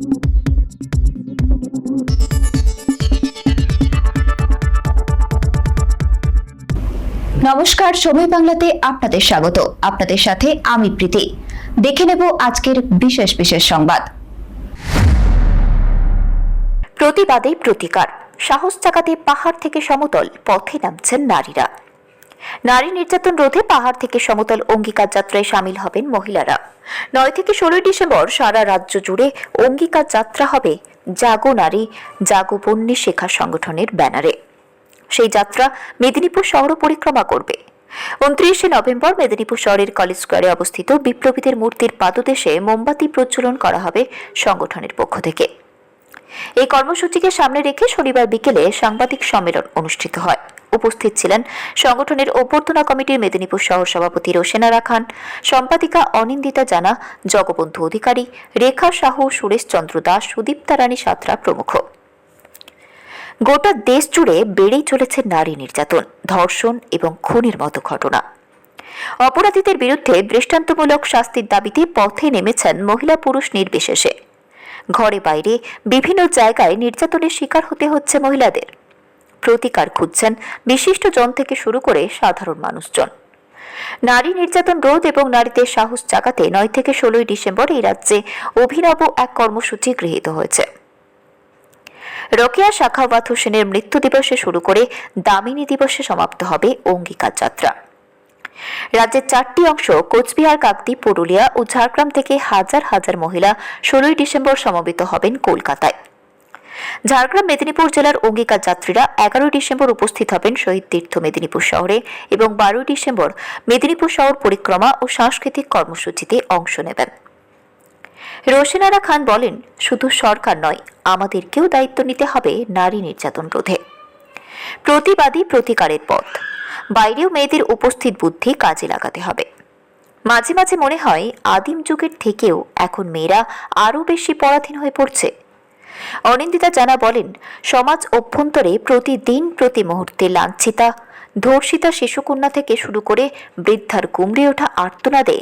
নমস্কার সময় বাংলাতে আপনাদের স্বাগত। আপনাদের সাথে আমি প্রীতি। দেখে নেব আজকের বিশেষ বিশেষ সংবাদ। প্রতিবাদে প্রতিকার। সাহস চাকাতে পাহাড় থেকে সমতল পথে নামছেন নারীরা। নারী নির্যাতন রোধে পাহাড় থেকে সমতল অঙ্গীকার যাত্রায় সামিল হবেন মহিলারা। নয় থেকে ষোলোই ডিসেম্বর সারা রাজ্য জুড়ে অঙ্গীকার যাত্রা হবে জাগো নারী, জাগো বন্যী শেখা সংগঠনের ব্যানারে। সেই যাত্রা মেদিনীপুর শহর পরিক্রমা করবে। উনত্রিশে নভেম্বর মেদিনীপুর শহরের কলেজ স্কোয়ারে অবস্থিত বিপ্লবীদের মূর্তির পাদদেশে মোমবাতি প্রজ্বলন করা হবে সংগঠনের পক্ষ থেকে। এই কর্মসূচিকে সামনে রেখে শনিবার বিকেলে সাংবাদিক সম্মেলন অনুষ্ঠিত হয়। উপস্থিত ছিলেন সংগঠনের অভ্যর্থনা কমিটির মেদিনীপুর শহর সভাপতি রোশেনারা খান সম্পাদিকা অনিন্দিতা জানা, জগবন্ধু অধিকারী রেখা সাহু, সুরেশ চন্দ্র দাস, সুদীপ্তা রানী সাঁতরা প্রমুখ। গোটা দেশ জুড়ে বেড়েই চলেছে নারী নির্যাতন, ধর্ষণ এবং খুনের মতো ঘটনা। অপরাধীদের বিরুদ্ধে দৃষ্টান্তমূলক শাস্তির দাবিতে পথে নেমেছেন মহিলা পুরুষ নির্বিশেষে। ঘরে বাইরে বিভিন্ন জায়গায় নির্যাতনের শিকার হতে হচ্ছে মহিলাদের। প্রতিকার খুঁজছেন বিশিষ্ট জন থেকে শুরু করে সাধারণ মানুষজন। নারী নির্যাতন রোধ এবং নারীদের সাহস জাগাতে নয় থেকে ষোলোই ডিসেম্বর এই রাজ্যে অভিনব এক কর্মসূচি গৃহীত হয়েছে। রোকেয়া শাখাওয়াত হোসেনের মৃত্যু দিবসে শুরু করে দামিনী দিবসে সমাপ্ত হবে অঙ্গীকার যাত্রা। রাজ্যের চারটি অংশ, কোচবিহার, কাকদ্বীপ, পুরুলিয়া ও ঝাড়গ্রাম থেকে হাজার হাজার মহিলা ষোলোই ডিসেম্বর সমবেত হবেন কলকাতায়। ঝাড়গ্রাম মেদিনীপুর জেলার অঙ্গীকার যাত্রীরা এগারোই ডিসেম্বর উপস্থিত হবেন শহীদ তীর্থ মেদিনীপুর শহরে এবং বারোই ডিসেম্বর মেদিনীপুর শহর পরিক্রমা ও সাংস্কৃতিক কর্মসূচিতে অংশ নেবেন। রোশেনারা খান বলেন, শুধু সরকার নয়, আমাদেরকেও দায়িত্ব নিতে হবে নারী নির্যাতন রোধে। প্রতিবাদী প্রতিকারের পথ। বাইরেও মেয়েদের উপস্থিত বুদ্ধি কাজে লাগাতে হবে। মাঝে মাঝে মনে হয়, আদিম যুগের থেকেও এখন মেয়েরা আরও বেশি পরাধীন হয়ে পড়ছে। অনিন্দিতা জানা বলেন, সমাজ অভ্যন্তরে প্রতিদিন প্রতি মুহূর্তে লাঞ্ছিতা, ধর্ষিতা শিশুকন্যা থেকে শুরু করে বৃদ্ধার কুমড়ে ওঠা আর্তনাদে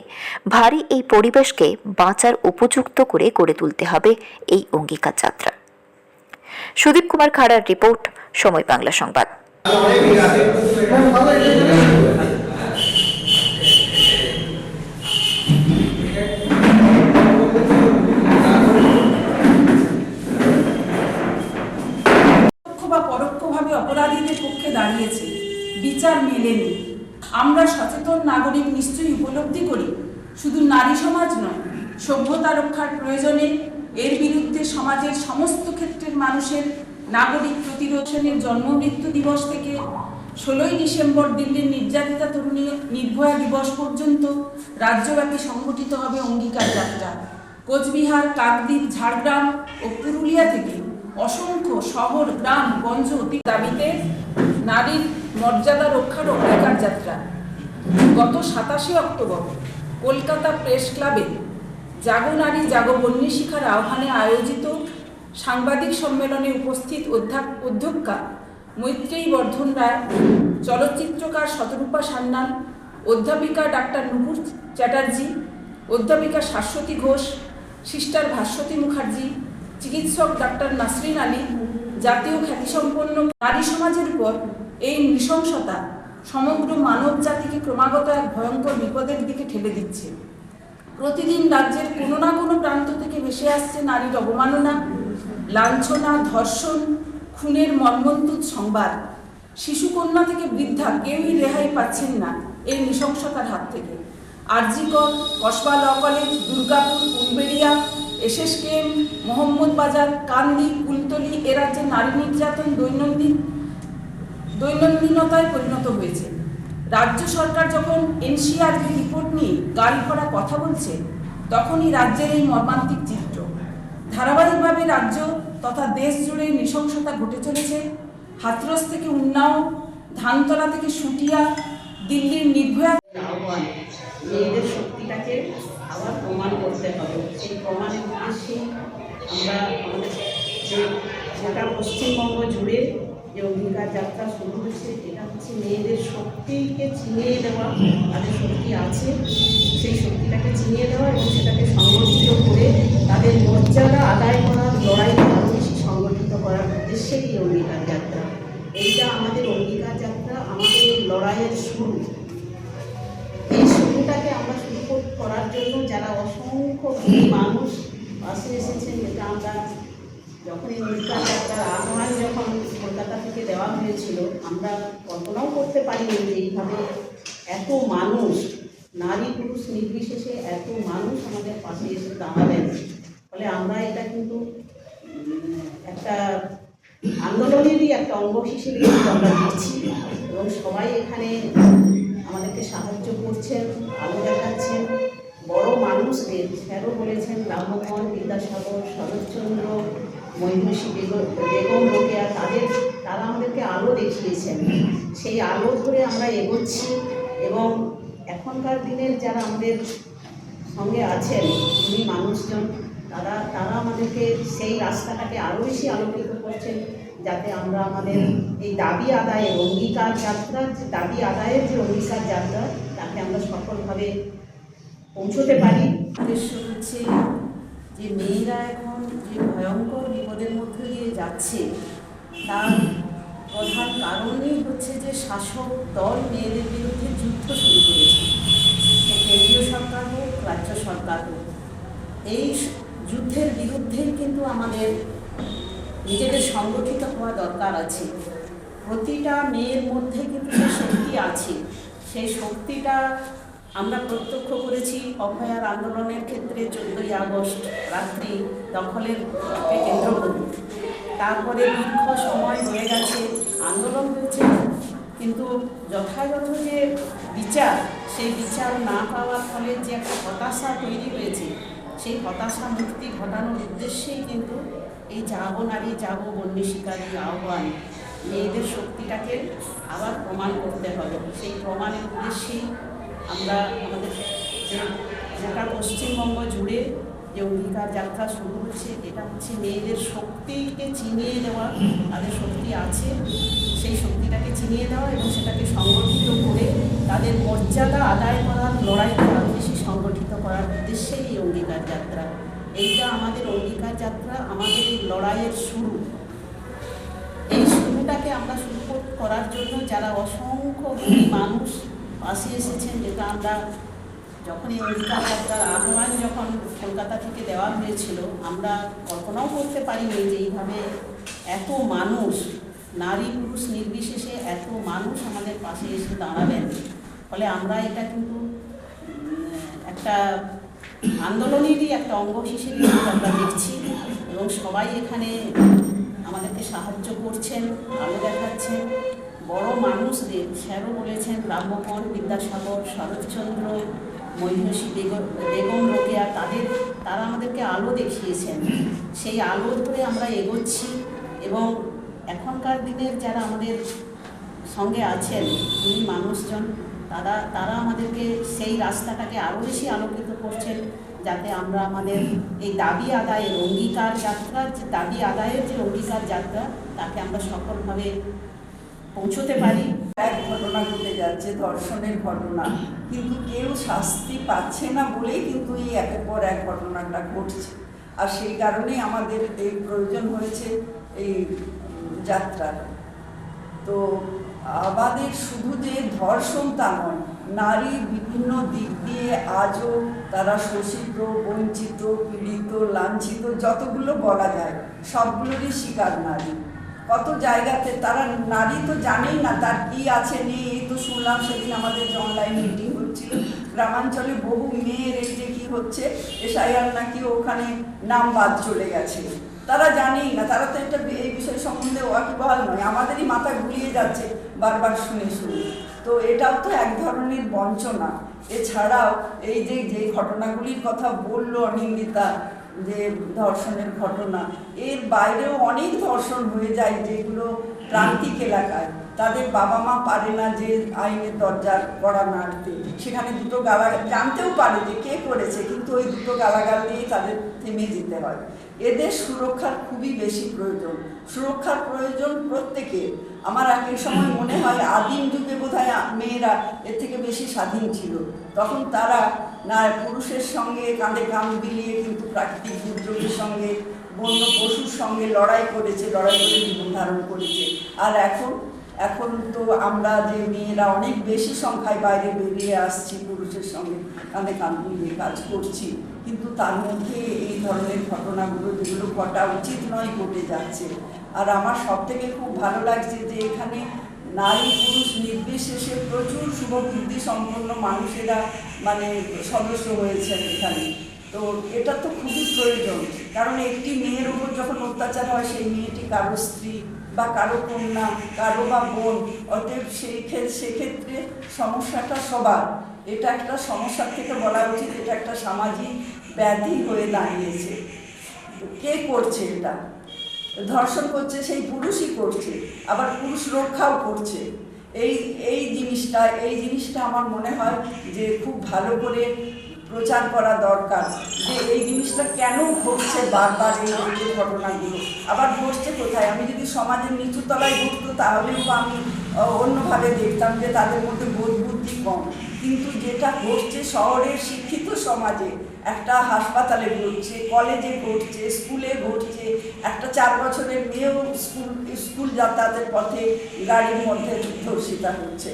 ভারী এই পরিবেশকে বাঁচার উপযুক্ত করে গড়ে তুলতে হবে এই অঙ্গীকার যাত্রা সুদীপ কুমার খাড়ার রিপোর্ট, সময় বাংলা সংবাদ। বা পরোক্ষভাবে অপরাধীদের পক্ষে দাঁড়িয়েছে, বিচার মেলেনি। আমরা সচেতন নাগরিক নিশ্চয়ই উপলব্ধি করি, শুধু নারী সমাজ নয়, সভ্যতা রক্ষার প্রয়োজনে এর বিরুদ্ধে সমাজের সমস্ত ক্ষেত্রের মানুষের নাগরিক প্রতিরোধনের জন্ম মৃত্যু দিবস থেকে ষোলোই ডিসেম্বর দিল্লির নির্যাতিতা তরুণী নির্ভয়া দিবস পর্যন্ত রাজ্যব্যাপী সংগঠিত হবে অঙ্গীকার যাত্রা কোচবিহার, কাকদ্বীপ, ঝাড়গ্রাম ও পুরুলিয়া থেকে অসংখ্য শহর, গ্রাম, গঞ্জ অতি দাবিতে নারীর মর্যাদা রক্ষার অঙ্গীকার যাত্রা। গত সাতাশে অক্টোবর কলকাতা প্রেস ক্লাবে জাগো নারী, জাগো বন্যী শিখার আহ্বানে আয়োজিত সাংবাদিক সম্মেলনে উপস্থিত অধ্যা- অধ্যক্ষা মৈত্রেয়ী বর্ধন রায়, চলচ্চিত্রকার শতরূপা সান্যাল, অধ্যাপিকা ডাক্তার নুপুর চ্যাটার্জি, অধ্যাপিকা শাশ্বতী ঘোষ, সিস্টার ভাস্বতী মুখার্জি চিকিৎসক ডাক্তার নাসরিন আলী, জাতীয় খ্যাতিসম্পন্ন নারী সমাজের উপর এই নৃশংসতা সমগ্র মানব জাতিকে ক্রমাগত এক ভয়ঙ্কর বিপদের দিকে ঠেলে দিচ্ছে। প্রতিদিন রাজ্যের কোনো না কোনো প্রান্ত থেকে ভেসে আসছে নারীর অবমাননা, লাঞ্ছনা, ধর্ষণ, খুনের মর্মন্তুদ সংবাদ। শিশুকন্যা থেকে বৃদ্ধা কেউই রেহাই পাচ্ছেন না এই নৃশংসতার হাত থেকে। RG Kar Kasba law college, Durgapur Uluberia SSKM, Mohammad Bazar, Kandi, Kultali এ রাজ্যে নারী নির্যাতন দৈনন্দিন, দৈনন্দিনতায় পরিণত হয়েছে। রাজ্য সরকার যখন এনসিআরবি রিপোর্ট নিয়ে গাড়ি ভরা কথা বলছে, তখনই রাজ্যের এই মর্মান্তিক চিত্র। ধারাবাহিকভাবে রাজ্য তথা দেশ জুড়ে নৃশংসতা ঘটে চলেছে। হাতরস থেকে উন্নাও, ধানতলা থেকে সুটিয়া, দিল্লির নির্ভয়া মেয়েদের শক্তিটাকে আবার প্রমাণ করতে হবে। সেই প্রমাণের উদ্দেশ্যে আমরা যে গোটা পশ্চিমবঙ্গ জুড়ে যে অঙ্গীকার যাত্রা শুরু হয়েছে, এটা হচ্ছে মেয়েদের শক্তিকে চিনিয়ে দেওয়া তাদের শক্তি আছে। সেই শক্তিটাকে চিনিয়ে দেওয়া এবং সেটাকে সংগঠিত করে তাদের মর্যাদা আদায় করা উদ্দেশ্যেই এই অঙ্গীকার যাত্রা। এইটা আমাদের অঙ্গীকার যাত্রা, আমাদের লড়াইয়ের শুরু। অসংখ্য মানুষ পাশে এসেছেন যেটা আমরা যখন এই অঙ্গীকার আহ্বান যখন কলকাতা থেকে দেওয়া হয়েছিল, আমরা কল্পনাও করতে পারিনি যে এইভাবে এত মানুষ, নারী পুরুষ নির্বিশেষে এত মানুষ আমাদের পাশে এসে দাঁড়াবেন ফলে আমরা এটা কিন্তু একটা আন্দোলনেরই একটা অঙ্গ হিসেবে আমরা দেখছি। এবং সবাই এখানে আমাদেরকে সাহায্য করছেন, আলো দেখাচ্ছেন। বড় মানুষদের স্যারও বলেছেন রামমোহন বিদ্যাসাগর, শরৎচন্দ্র, মহিষী, বেগম রোকেয়া তাদের, তারা আমাদেরকে আলো দেখিয়েছেন। সেই আলো ধরে আমরা এগোচ্ছি এবং এখনকার দিনের যারা আমাদের সঙ্গে আছেন উনি মানুষজন, তারা তারা আমাদেরকে সেই রাস্তাটাকে আরও বেশি আলোকিত করছেন, যাতে আমরা আমাদের এই দাবি আদায়ের অঙ্গীকার যাত্রা দাবি আদায়ের যে অঙ্গীকার যাত্রা, তাকে আমরা সফলভাবে পৌঁছতে পারি। উদ্দেশ্য হচ্ছে যে মেয়েরা এখন যে ভয়ঙ্কর বিপদের মধ্যে দিয়ে যাচ্ছে, তার প্রধান কারণই হচ্ছে যে শাসক দল মেয়েদের বিরুদ্ধে যুদ্ধ শুরু করেছে। কেন্দ্রীয় সরকার হোক, রাজ্য সরকার হোক। এই যুদ্ধের বিরুদ্ধেই কিন্তু আমাদের নিজেদের সংগঠিত হওয়া দরকার আছে। প্রতিটা মেয়ের মধ্যে কিন্তু শক্তি আছে, সেই শক্তিটা আমরা প্রত্যক্ষ করেছি অভয়ার আন্দোলনের ক্ষেত্রে চোদ্দোই আগস্ট রাত্রি দখলের কেন্দ্র করে তারপরে দীর্ঘ সময় হয়ে গেছে, আন্দোলন হয়েছে, কিন্তু যথাযথ যে বিচার, সেই বিচার না পাওয়ার ফলে যে একটা হতাশা তৈরি হয়েছে, সেই হতাশা মুক্তি ঘটানোর উদ্দেশ্যেই কিন্তু এই যাব নারী, যাব বন্যী শিকারী, আহ্বান, মেয়েদের শক্তিটাকে আবার প্রমাণ করতে হবে। সেই প্রমাণের উদ্দেশ্যেই আমরা আমাদের গোটা পশ্চিমবঙ্গ জুড়ে যে অঙ্গীকার যাত্রা শুরু হচ্ছে, এটা হচ্ছে মেয়েদের শক্তিকে চিনিয়ে দেওয়া, তাদের শক্তি আছে, সেই শক্তিটাকে চিনিয়ে দেওয়া এবং সেটাকে সংগঠিত করে তাদের মর্যাদা আদায় করার লড়াইকে আরও বেশি সংগঠিত করার উদ্দেশ্যেই এই অঙ্গীকার যাত্রা। এইটা আমাদের অঙ্গীকার যাত্রা, আমাদের এই লড়াইয়ের শুরু। এই শুরুটাকে আমরা শুরু করার জন্য যারা অসংখ্য মানুষ পাশে এসেছেন যেটা আমরা যখন এই অঙ্গীকার যাত্রার আহ্বান যখন কলকাতা থেকে দেওয়া হয়েছিল, আমরা কল্পনাও করতে পারিনি যে এইভাবে এত মানুষ, নারী পুরুষ নির্বিশেষে এত মানুষ আমাদের পাশে এসে দাঁড়াবেন। ফলে আমরা এটা কিন্তু একটা আন্দোলনেরই একটা অঙ্গ হিসেবে আমরা দেখছি এবং সবাই এখানে আমাদেরকে সাহায্য করছেন, আলো দেখাচ্ছেন। বড় মানুষদের, স্যারও বলেছেন রামমোহন বিদ্যাসাগর, শরৎচন্দ্র, মহিষী বেগম রোকেয়া, তাদের, তারা আমাদেরকে আলো দেখিয়েছেন। সেই আলো ধরে আমরা এগোচ্ছি এবং এখনকার দিনের যারা আমাদের সঙ্গে আছেন উনি মানুষজন, তারা তারা আমাদেরকে সেই রাস্তাটাকে আরও বেশি আলোকিত করছেন যাতে আমরা আমাদের এই দাবি আদায়ের অঙ্গীকার যাত্রা যে, দাবি আদায়ের যে অঙ্গীকার যাত্রা, তাকে আমরা সফলভাবে পৌঁছতে পারি। এক ঘটনা ঘটে যাচ্ছে, ধর্ষণের ঘটনা। কিন্তু কেউ শাস্তি পাচ্ছে না বলেই কিন্তু এই একের পর এক ঘটনাটা ঘটছে। আর সেই কারণেই আমাদের এই প্রয়োজন হয়েছে এই যাত্রার। তো আমাদের শুধু যে ধর্ষণ তা নয়, নারী বিভিন্ন দিক দিয়ে আজও তারা শোষিত, বঞ্চিত, পীড়িত, লাঞ্ছিত, যতগুলো বলা যায়, সবগুলোরই শিকার নারী। কত জায়গাতে তারা নারী তো জানেই না তার কি আছে নেই, এই তো শুনলাম সেদিন আমাদের যে অনলাইন মিটিং হচ্ছিল, গ্রামাঞ্চলে বহু মেয়ের এই যে কি হচ্ছে, এসআইআর নাকি ওখানে নাম বাদ চলে গেছে। তারা জানেই না, তারা তো এটা এই বিষয় সম্বন্ধে ওয়াকিবহাল নয়, আমাদেরই মাথা ঘুরিয়ে যাচ্ছে বারবার শুনে শুনে। তো এটাও তো এক ধরনের বঞ্চনা। এছাড়াও এই যে যে ঘটনাগুলির কথা বলল অনিন্দিতা যে ধর্ষণের ঘটনা। এর বাইরেও অনেক ধর্ষণ হয়ে যায় যেগুলো প্রান্তিক এলাকায়। তাদের বাবা মা পারে না যে আইনের দরজার কড়া নাড়তে। সেখানে দুটো গালাগাল জানতেও পারে যে কে করেছে, কিন্তু ওই দুটো গালাগাল দিয়েই তাদের থেমে যেতে হয়। এদের সুরক্ষার খুবই বেশি প্রয়োজন। সুরক্ষার প্রয়োজন প্রত্যেকে আমার একের সময় মনে হয় আদিম যুগে বোধহয় মেয়েরা এর থেকে বেশি স্বাধীন ছিল। তখন তারা না, পুরুষের সঙ্গে কাঁধে কাঁধ বিলিয়ে কিন্তু প্রাকৃতিক দুর্যোগের সঙ্গে, বন্য পশুর সঙ্গে লড়াই করেছে, লড়াই করে জীবন ধারণ করেছে। আর এখন এখন তো আমরা যে মেয়েরা অনেক বেশি সংখ্যায় বাইরে বেরিয়ে আসছি, পুরুষের সঙ্গে কাঁধে কাঁধ মিলিয়ে কাজ করছি। কিন্তু তার মধ্যে এই ধরনের ঘটনাগুলো যেগুলো ঘটা উচিত নয়, ঘটে যাচ্ছে। আর আমার সব থেকে খুব ভালো লাগছে যে এখানে নারী পুরুষ নির্বিশেষে প্রচুর শুভবুদ্ধি সম্পন্ন মানুষেরা মানে সদস্য হয়েছেন এখানে। তো এটা তো খুবই প্রয়োজন। কারণ একটি মেয়ের উপর যখন অত্যাচার হয়, সেই মেয়েটি কারও স্ত্রী বা কারও কন্যা, কারও বা বোন, অতএব সেই ক্ষেত্রে সেক্ষেত্রে সমস্যাটা সবার। এটা একটা সমস্যার থেকে বলা উচিত, এটা একটা সামাজিক ব্যাধি হয়ে দাঁড়িয়েছে। কে করছে এটা? ধর্ষণ করছে, সেই পুরুষই করছে, আবার পুরুষ রক্ষাও করছে। এই এই জিনিসটা এই জিনিসটা আমার মনে হয় যে খুব ভালো করে প্রচার করা দরকার যে এই জিনিসটা কেন ঘটছে বারবার এই ঘটনাগুলো আবার ঘটছে কোথায়? আমি যদি সমাজের নিচু তলায় ঘটতো তাহলেও আমি অন্যভাবে দেখতাম যে তাদের মধ্যে বোধ বুদ্ধি কম। কিন্তু যেটা ঘটছে শহরের শিক্ষিত সমাজে, একটা হাসপাতালে ঘটছে, কলেজে ঘটছে, স্কুলে ঘটছে, একটা চার বছরের মেয়েও স্কুল স্কুল যাতায়াতের পথে গাড়ির মধ্যে ধর্ষিতা হচ্ছে,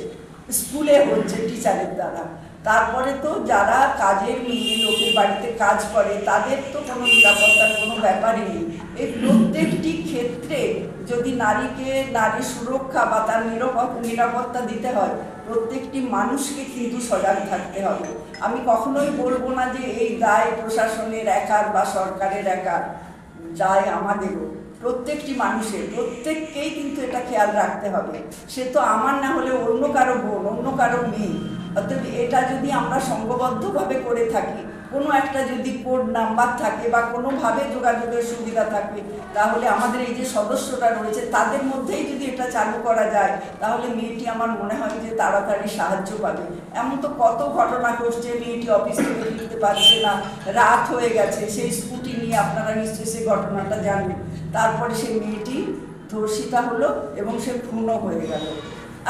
স্কুলে হচ্ছে টিচারের দ্বারা। তারপরে তো যারা কাজের মেয়ে, লোকের বাড়িতে কাজ করে, তাদের তো কোনো নিরাপত্তার কোনো ব্যাপারই নেই। এই প্রত্যেকটি ক্ষেত্রে যদি নারীকে নারী সুরক্ষা বা তার নিরাপত্তা দিতে হয়, প্রত্যেকটি মানুষকে কিন্তু সজাগ থাকতে হবে। আমি কখনোই বলব না যে এই দায় প্রশাসনের একার বা সরকারের একার দায় আমাদেরও। প্রত্যেকটি মানুষের, প্রত্যেককেই কিন্তু এটা খেয়াল রাখতে হবে। সে তো আমার না হলে অন্য কারও বোন, অন্য কারও মেয়ে। অতএব এটা যদি আমরা সংঘবদ্ধভাবে করে থাকি, কোনো একটা যদি কোড নাম্বার থাকে বা কোনোভাবে যোগাযোগের সুবিধা থাকে, তাহলে আমাদের এই যে সদস্যটা রয়েছে, তাদের মধ্যেই যদি এটা চালু করা যায়, তাহলে মেয়েটি আমার মনে হয় যে তাড়াতাড়ি সাহায্য পাবে। এমন তো কত ঘটনা ঘটছে, মেয়েটি অফিস থেকে ফিরতে পারছে না, রাত হয়ে গেছে, সেই স্কুটি নিয়ে আপনারা নিশ্চয়ই সেই ঘটনাটা জানবেন। তারপরে সেই মেয়েটি ধর্ষিতা হলো এবং সে খুনও হয়ে গেল।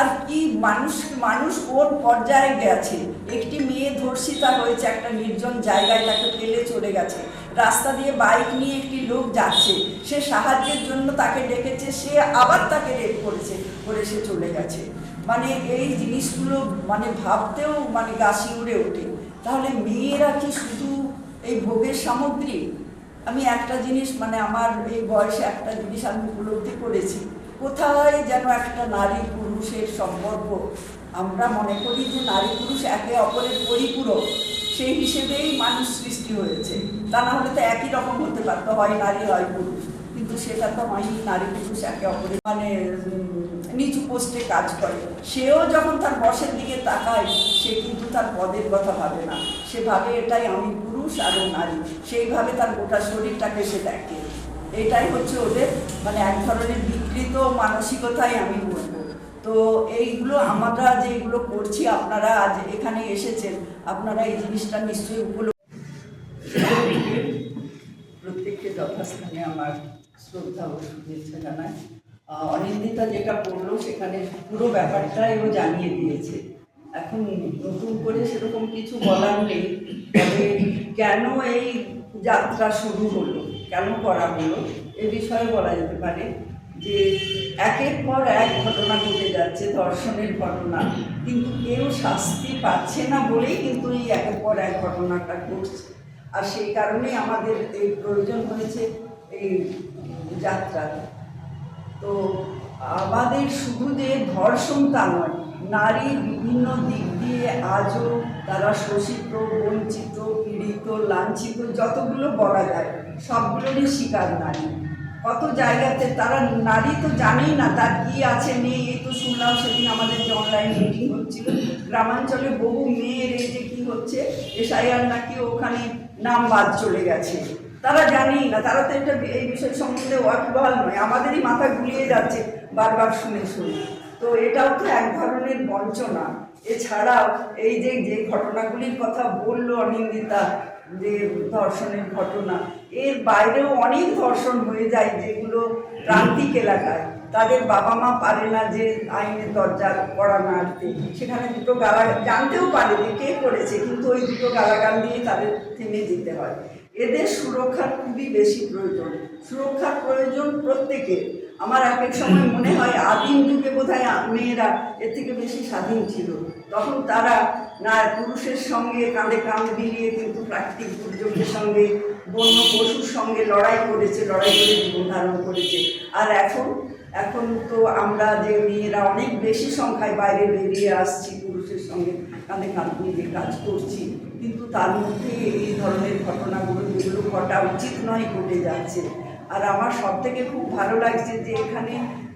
আর কি মানুষ মানুষ কোন পর্যায়ে গেছে। একটি মেয়ে ধর্ষিতা হয়েছে একটা নির্জন জায়গায়, তাকে ফেলে চলে গেছে। রাস্তা দিয়ে বাইক নিয়ে একটি লোক যাচ্ছে। সে সাহায্যের জন্য তাকে ডেকেছে, সে আবার তাকে রেপ করেছে, করে সে চলে গেছে। মানে এই জিনিসগুলো মানে ভাবতেও মানে গাছি উড়ে ওঠে। তাহলে মেয়েরা কি শুধু এই ভোগের সামগ্রী? আমি একটা জিনিস মানে আমার এই বয়সে একটা জিনিস আমি উপলব্ধি করেছি। কোথায় যেন একটা নারী পুরুষের সম্পর্ক আমরা মনে করি যে নারী পুরুষ একে অপরের পরিপূরক, সেই হিসেবেই মানুষ সৃষ্টি হয়েছে। তা না হলে তো একই রকম হতে পারতো, হয় নারী, হয় পুরুষ। কিন্তু সেটা তো হয় নারী পুরুষ একে অপরের মানে নিচু পোস্টে কাজ করে। সেও যখন তার বসের দিকে তাকায়, সে কিন্তু তার পদের কথা ভাবে না। সে ভাবে এটাই আমি পুরুষ আর নারী। সেইভাবে তার গোটা শরীরটাকে সে দেখে। এটাই হচ্ছে ওদের মানে এক ধরনের বিকৃত মানসিকতাই আমি বলব তো এইগুলো আমরা যেগুলো করছি, আপনারা আজ এখানে এসেছেন, আপনারা এই জিনিসটা নিশ্চয়ই উপলব্ধ প্রত্যেককে যথাস্থানে আমার শ্রদ্ধা ও শুভেচ্ছা জানাই। অনিন্দিতা যেটা পড়ল সেখানে পুরো ব্যাপারটাই ও জানিয়ে দিয়েছে। এখন নতুন করে সেরকম কিছু বলার নেই, তবে কেন এই যাত্রা শুরু হলো, কেন করা হলো, এ বিষয়ে বলা যেতে পারে। যে একের পর এক ঘটনা ঘটে যাচ্ছে, ধর্ষণের ঘটনা। কিন্তু কেউ শাস্তি পাচ্ছে না বলেই কিন্তু এই একের পর এক ঘটনাটা ঘটছে। আর সেই কারণেই আমাদের এই প্রয়োজন হয়েছে এই যাত্রা। তো আমাদের শুধু যে ধর্ষণ তা নয় নারী বিভিন্ন দিক দিয়ে আজও তারা শোষিত, বঞ্চিত, পীড়িত, লাঞ্ছিত, যতগুলো বলা যায়, সবগুলোরই শিকার নারী। কত জায়গাতে তারা নারী তো জানেই না, তার কি আছে নেই, এই তো শুনলাম সেদিন আমাদের যে অনলাইন মিটিং হচ্ছিল, গ্রামাঞ্চলে বহু মেয়ের এই যে কী হচ্ছে, এসআইআর নাকি ওখানে নাম বাদ চলে গেছে। তারা জানেই না, তারা তো এটা এই বিষয় সম্বন্ধে ওয়াকিবহাল নয়, আমাদেরই মাথা গুলিয়ে যাচ্ছে বারবার শুনে শুনে। তো এটাও তো এক ধরনের বঞ্চনা। এছাড়াও এই যে যে ঘটনাগুলির কথা বলল অনিন্দিতা যে ধর্ষণের ঘটনা। এর বাইরেও অনেক ধর্ষণ হয়ে যায় যেগুলো প্রান্তিক এলাকায়। তাদের বাবা মা পারে না যে আইনের দরজা করা নাড়তে সেখানে দুটো গালা জানতেও পারে যে কে করেছে, কিন্তু ওই দুটো গালাগাল দিয়ে তাদের থেমে যেতে হয়। এদের সুরক্ষার খুবই বেশি প্রয়োজন। সুরক্ষার প্রয়োজন প্রত্যেকের। আমার এক এক সময় মনে হয় আদিম যুগে বোধ হয় মেয়েরা এর থেকে বেশি স্বাধীন ছিল। তখন তারা না পুরুষের সঙ্গে কাঁধে কাঁধ মিলিয়ে কিন্তু প্রাকৃতিক দুর্যোগের সঙ্গে, বন্য পশুর সঙ্গে লড়াই করেছে, লড়াই করে জীবন ধারণ করেছে। আর এখন এখন তো আমরা যে মেয়েরা অনেক বেশি সংখ্যায় বাইরে বেরিয়ে আসছি পুরুষের সঙ্গে কাঁধে কাঁধ মিলিয়ে কাজ করছি, কিন্তু তার মধ্যে এই ধরনের ঘটনাগুলো যেগুলো ঘটা উচিত নয়, ঘটে যাচ্ছে। আর আমার সব থেকে খুব ভালো লাগছে যে এখানে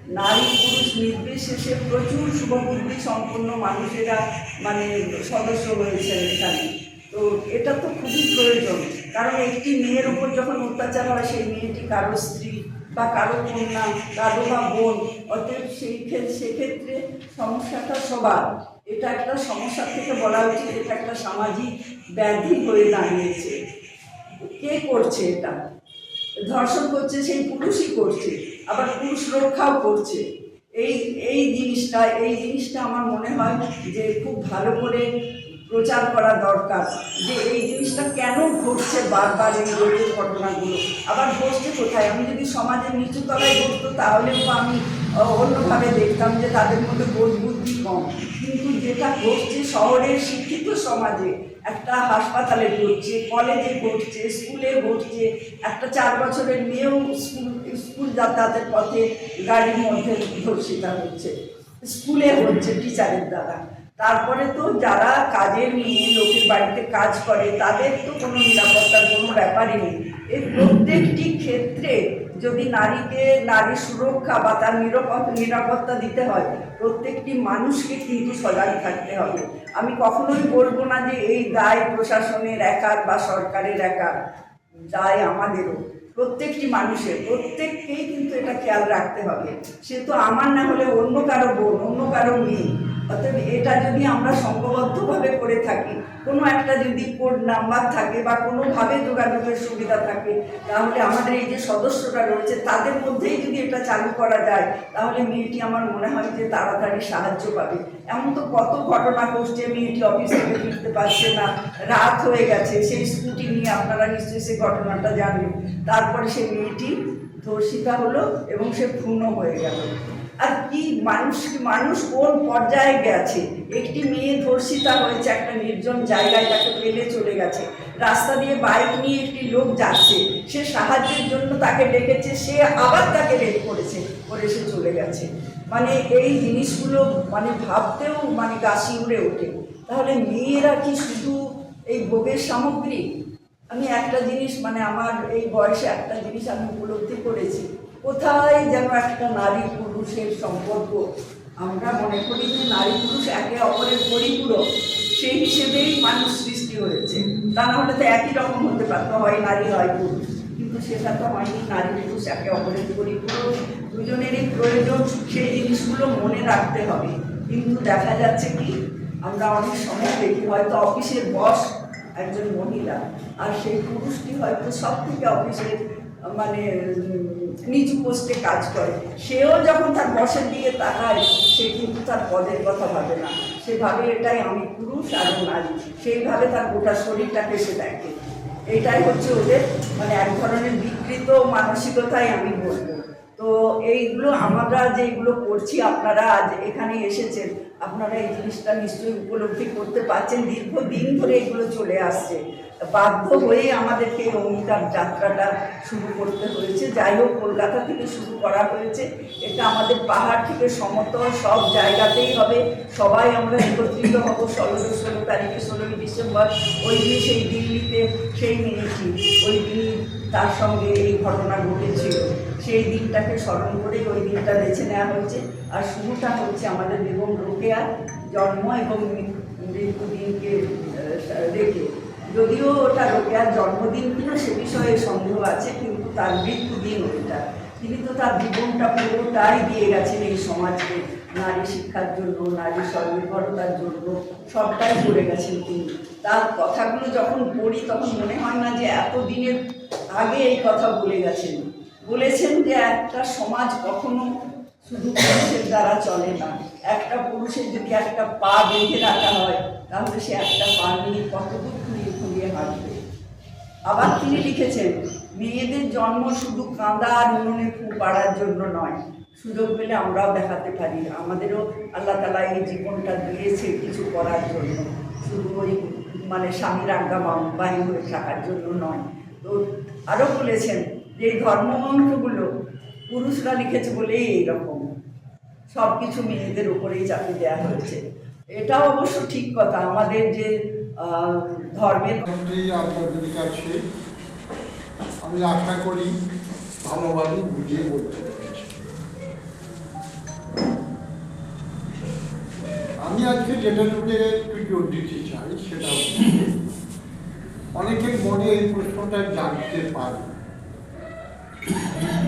নারী পুরুষ নির্বিশেষে প্রচুর শুভবুদ্ধি সম্পন্ন মানুষেরা মানে সদস্য রয়েছেন এখানে। তো এটা তো খুবই প্রয়োজন। কারণ একটি মেয়ের উপর যখন অত্যাচার হয়, সেই মেয়েটি কারও স্ত্রী বা কারও কন্যা কারও বা বোন, অতএব সেই ক্ষেত্রে সেক্ষেত্রে সমস্যাটা সবার। এটা একটা সমস্যা থেকে বলা উচিত এটা একটা সামাজিক ব্যাধি হয়ে দাঁড়িয়েছে। কে করছে এটা? ধর্ষণ করছে, সেই পুরুষই করছে। আবার পুরুষ রক্ষাও করছে। এই এই জিনিসটা এই জিনিসটা আমার মনে হয় যে খুব ভালো করে প্রচার করা দরকার, যে এই জিনিসটা কেন ঘটছে বারবার এই রোগের ঘটনাগুলো? আবার ঘটছে কোথায়? আমি যদি সমাজের নিচু তলায় ঘটতো তাহলেও আমি অন্যভাবে দেখতাম যে তাদের মধ্যে বোধ বুদ্ধি কম। কিন্তু যেটা ঘটছে শহরের শিক্ষিত সমাজে একটা হাসপাতালে পড়ছে কলেজে পড়ছে স্কুলে পড়ছে একটা চার বছরের মেয়েও স্কুল স্কুল যাতায়াতের পথে গাড়ির মধ্যে ধর্ষিতা হচ্ছে। স্কুলে হচ্ছে টিচারের দ্বারা। তারপরে তো যারা কাজের মেয়ে লোকের বাড়িতে কাজ করে, তাদের তো কোনো নিরাপত্তার কোনো ব্যাপারই নেই। এই প্রত্যেকটি ক্ষেত্রে যদি নারীকে নারী সুরক্ষা বা তার নিরাপত্তা দিতে হয়, প্রত্যেকটি মানুষকে কিন্তু সজাগ থাকতে হবে। আমি কখনোই বলব না যে এই দায় প্রশাসনের একার বা সরকারের একার, দায় আমাদেরও। প্রত্যেকটি মানুষের, প্রত্যেককেই কিন্তু এটা খেয়াল রাখতে হবে। সে তো আমার না হলে অন্য কারও বোন, অন্য কারও মেয়ে। অতএব এটা যদি আমরা সংঘবদ্ধভাবে করে থাকি, কোনো একটা যদি কোড নাম্বার থাকে বা কোনোভাবে যোগাযোগের সুবিধা থাকে, তাহলে আমাদের এই যে সদস্যরা রয়েছে, তাদের মধ্যেই যদি এটা চালু করা যায়, তাহলে মেয়েটি আমার মনে হয় যে তাড়াতাড়ি সাহায্য পাবে। এমন তো কত ঘটনা ঘটছে, মেয়েটি অফিস থেকে ফিরতে পারছে না, রাত হয়ে গেছে, সেই স্কুটি নিয়ে আপনারা নিশ্চয়ই সেই ঘটনাটা জানেন। তারপরে সেই মেয়েটি ধর্ষিতা হলো এবং সে ক্ষুণ্ণ হয়ে গেল। আর কি মানুষ মানুষ কোন পর্যায়ে গেছে? একটি মেয়ে ধর্ষিতা হয়েছে একটা নির্জন জায়গায় তাকে ফেলে চলে গেছে। রাস্তা দিয়ে বাইক নিয়ে একটি লোক যাচ্ছে। সে সাহায্যের জন্য তাকে ডেকেছে, সে আবার তাকে রেপ করেছে, করে সে চলে গেছে। মানে এই জিনিসগুলো মানে ভাবতেও মানে গাছি উড়ে ওঠে। তাহলে মেয়েরা কি শুধু এই ভোগের সামগ্রী? আমি একটা জিনিস মানে আমার এই বয়সে একটা জিনিস আমি উপলব্ধি করেছি। কোথায় যেন একটা নারী পুরুষের সম্পর্ক? আমরা মনে করি যে নারী পুরুষ একে অপরের পরিপূরক, সেই হিসেবেই মানুষ সৃষ্টি হয়েছে। তা না হলে তো একই রকম হতে পারতো, হয় নারী, হয় পুরুষ। কিন্তু সেটা তো হয়নি, নারী পুরুষ একে অপরের পরিপূরক। দুজনেরই প্রয়োজন, সেই জিনিসগুলো মনে রাখতে হবে। কিন্তু দেখা যাচ্ছে কি, আমরা অনেক সময় দেখি হয়তো অফিসের বস একজন মহিলা, আর সেই পুরুষটি হয়তো সব থেকে অফিসের মানে নিচু পোস্টে কাজ করে। সেও যখন তার বসের দিকে তাকায়, সে কিন্তু তার পদের কথা ভাবে না। সে ভাবে এটাই আমি পুরুষ আর নারী। সেইভাবে তার গোটা শরীরটাকে সে দেখে। এটাই হচ্ছে ওদের মানে এক ধরনের বিকৃত মানসিকতাই আমি বলব। তো এইগুলো আমরা যে যেগুলো করছি, আপনারা আজ এখানে এসেছেন, আপনারা এই জিনিসটা নিশ্চয়ই উপলব্ধি করতে পারছেন। দীর্ঘদিন ধরে এগুলো চলে আসছে। বাধ্য হয়ে আমাদেরকে এই অঙ্গীকার যাত্রাটা শুরু করতে হয়েছে। যাই হোক কলকাতা থেকে শুরু করা হয়েছে। এটা আমাদের পাহাড় থেকে সমতল সব জায়গাতেই হবে। সবাই আমরা একত্রিত হব ষোলো ষোলো তারিখে ষোলোই ডিসেম্বর। ওই দিন সেই দিল্লিতে সেই মেয়েটি ওই দিন তার সঙ্গে এই ঘটনা ঘটেছিল। সেই দিনটাকে স্মরণ করে ওই দিনটা বেছে নেওয়া হয়েছে। আর শুরুটা হচ্ছে আমাদের বেগম রোকেয়ার জন্ম এবং মৃত্যু দিনকে আহ, রেখে যদিও ওটা রোকেয়ার জন্মদিন কিনা সে বিষয়ে সন্দেহ আছে, কিন্তু তার মৃত্যু দিন ওইটা। তিনি তো তার জীবনটা পুরোটাই দিয়ে গেছেন এই সমাজকে। নারী শিক্ষার জন্য, নারী স্বনির্ভরতার জন্য, সবটাই করে গেছেন তিনি। তার কথাগুলো যখন পড়ি, তখন মনে হয় না যে এত দিনের আগে এই কথা বলে গেছেন। বলেছেন যে একটা সমাজ কখনো শুধু পুরুষের দ্বারা চলে না। একটা পুরুষের যদি একটা পা বেঁধে রাখা হয়, তাহলে সে একটা পা নিয়ে কতদূর খুঁড়িয়ে আবার তিনি লিখেছেন, মেয়েদের জন্ম শুধু কাঁদা আর উনুনে ফু পাড়ার জন্য নয়। সুযোগ পেলে আমরাও দেখাতে পারি। আমাদেরও আল্লাহ তালা এই জীবনটা দিয়েছে কিছু করার জন্য। শুধু ওই মানে স্বামীর আজ্ঞা বাহী হয়ে থাকার জন্য নয়। তো আরও বলেছেন যে এই ধর্মগ্রন্থগুলো পুরুষরা লিখেছে বলেই এইরকম। সব কিছু মেয়েদের উপরেই চাপিয়ে দেওয়া হয়েছে। এটাও অবশ্য ঠিক কথা। আমাদের যে ধর্মের আপনাদের কাছে আমি আশা করি ভালোভাবে বুঝিয়ে বলতে আমি আজকে যেটার উপরে একটু জোর দিতে চাই সেটা অনেকের মনে এই প্রশ্নটা জানতে পারে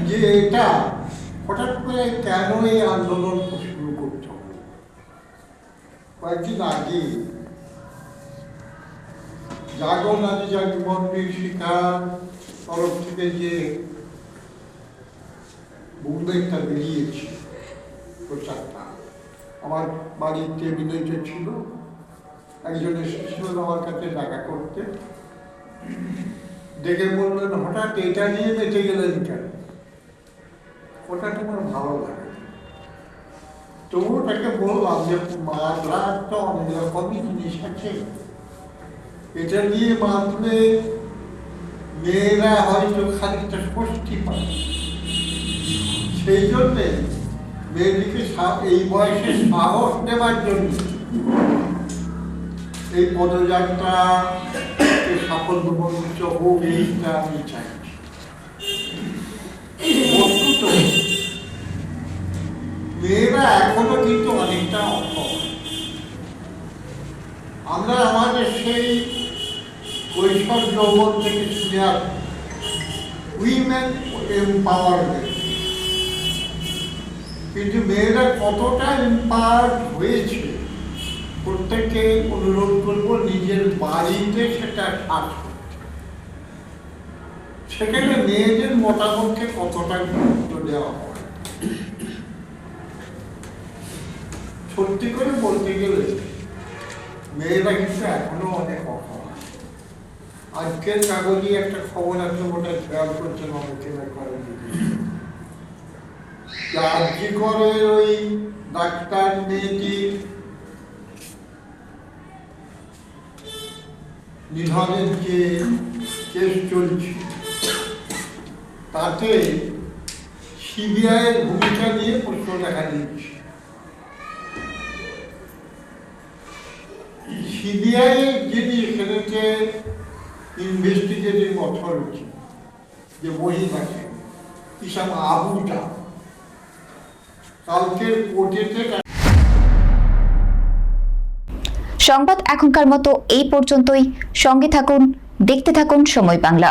যে এটা হঠাৎ করে কেন এই আন্দোলন শুরু করতে হবে? কয়েকদিন আগে জাগো নারী জাগবন্দির শিকার তরফ থেকে যে মুভমেন্টটা বেরিয়েছে, প্রচারটা। আমার বাড়ির টেবিলে ছিল, একজন এসেছিলেন আমার কাছে দেখা করতে। দেখে বললেন, হঠাৎ এটা নিয়ে বেঁচে গেলেন কেন? ওটা তোমার ভালো লাগে। তবু তাকে বললাম যে মারা তো অনেক রকমই জিনিস আছে। এটা নিয়ে বাঁধলে মেয়েরা হয়তো খানিকটা স্বস্তি পায় সেই জন্যে মেয়েটিকে এই বয়সে সাহস দেওয়ার জন্য এই পদযাত্রা হোক, এইটা আমি বস্তুত মেয়েরা এখনও কিন্তু অনেকটা অসহায় আমরা আমাদের সেই কৈশোর যৌবন থেকে শুনে আসি উইমেন এম্পাওয়ারমেন্ট কিন্তু মেয়েরা কতটা এম্পাওয়ার হয়েছে, প্রত্যেককে অনুরোধ করব নিজের বাড়িতে সেটা করতে। সেখানে মেয়েদের মতামতকে কতটা গুরুত্ব দেওয়া হয় সত্যি করে বলতে গেলে, মেয়েরা কিন্তু এখনও অনেক আজকের কাগজে একটা খবর আছে, ওটা খেয়াল করছেন অনেকে আজকে করে। ওই ডাক্তার নিধনের যে কেস চলছে, তাতে ভূমিকা নিয়ে প্রশ্ন দেখা দিচ্ছে। সিবিআই যিনি যে অথরিটি যে হিসাব আবুটা কালকের কোর্টেতে সংবাদ এখনকার মতো এই পর্যন্তই। সঙ্গে থাকুন, দেখতে থাকুন সময় বাংলা।